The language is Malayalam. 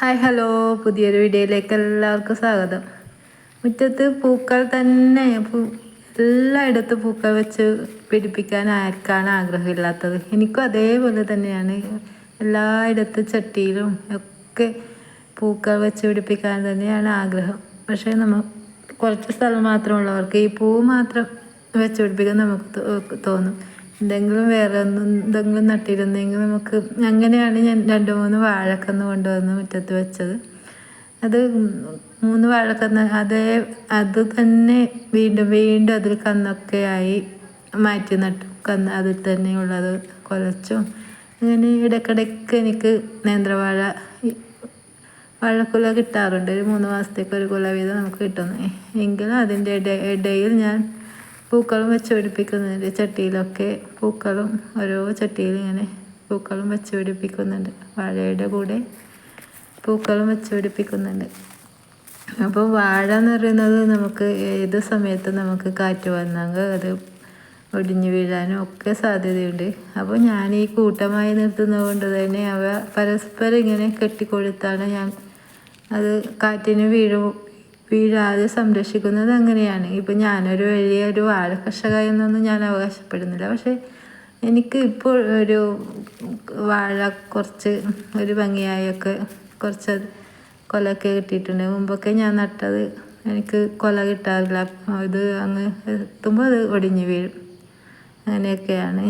Hi hello. പുതിയൊരു വീഡിയോയിലേക്ക് എല്ലാവർക്കും സ്വാഗതം. മുറ്റത്ത് പൂക്കൾ തന്നെ എല്ലായിടത്തും പൂക്കൾ വെച്ച് പിടിപ്പിക്കാൻ ആർക്കാണ് ആഗ്രഹമില്ലാത്തത്? എനിക്കും അതേപോലെ തന്നെയാണ്. എല്ലായിടത്തും ചട്ടിയിലും ഒക്കെ പൂക്കൾ വെച്ച് പിടിപ്പിക്കാൻ തന്നെയാണ് ആഗ്രഹം. പക്ഷേ നമ്മൾ കുറച്ച് സ്ഥലം മാത്രമുള്ളവർക്ക് ഈ പൂ മാത്രം വെച്ച് പിടിപ്പിക്കാൻ നമുക്ക് തോന്നും. എന്തെങ്കിലും വേറെ ഒന്നും എന്തെങ്കിലും നട്ടിരുന്നെങ്കിൽ നമുക്ക് അങ്ങനെയാണ് ഞാൻ രണ്ട് മൂന്ന് വാഴക്കന്ന് കൊണ്ടുവന്ന് മുറ്റത്ത് വെച്ചത്. അത് മൂന്ന് വാഴക്കന്ന് അതേ അത് തന്നെ വീണ്ടും വീണ്ടും അതിൽ കന്നൊക്കെ ആയി മാറ്റി നട്ടു കന്ന് അതിൽ തന്നെയുള്ളത് കുലച്ചും അങ്ങനെ ഇടയ്ക്കിടയ്ക്ക് എനിക്ക് നേന്ത്രവാഴ വാഴക്കുല കിട്ടാറുണ്ട്. ഒരു മൂന്ന് മാസത്തേക്ക് ഒരു കുല വീതം നമുക്ക് കിട്ടുന്നു. എങ്കിലും അതിന്റെ ഇടയിൽ ഞാൻ പൂക്കളും വെച്ച് പിടിപ്പിക്കുന്നുണ്ട്. ചട്ടിയിലൊക്കെ പൂക്കളും ഓരോ ചട്ടിയിൽ ഇങ്ങനെ പൂക്കളും വെച്ച് പിടിപ്പിക്കുന്നുണ്ട്. വാഴയുടെ കൂടെ പൂക്കളും വെച്ച് പിടിപ്പിക്കുന്നുണ്ട്. അപ്പോൾ വാഴ എന്ന് പറയുന്നത് നമുക്ക് ഏത് സമയത്ത് നമുക്ക് കാറ്റ് വന്നെങ്കിൽ അത് ഒടിഞ്ഞു വീഴാനും ഒക്കെ സാധ്യതയുണ്ട്. അപ്പോൾ ഞാൻ ഈ കൂട്ടമായി നിർത്തുന്നത് കൊണ്ട് തന്നെ അവ പരസ്പരം ഇങ്ങനെ കെട്ടിക്കൊടുത്താണ് ഞാൻ അത് കാറ്റിന് വീഴും വീഴാതെ സംരക്ഷിക്കുന്നത് അങ്ങനെയാണ്. ഇപ്പം ഞാനൊരു വലിയൊരു വാഴ കർഷക എന്നൊന്നും ഞാൻ അവകാശപ്പെടുന്നില്ല. പക്ഷേ എനിക്ക് ഇപ്പോൾ ഒരു വാഴ കുറച്ച് ഒരു ഭംഗിയായൊക്കെ കുറച്ച് കൊലയൊക്കെ കിട്ടിയിട്ടുണ്ട്. മുമ്പൊക്കെ ഞാൻ നട്ടത് എനിക്ക് കൊല കിട്ടാറില്ല. ഇത് അങ്ങ് എത്തുമ്പോൾ അത് ഒടിഞ്ഞു വീഴും. അങ്ങനെയൊക്കെയാണ്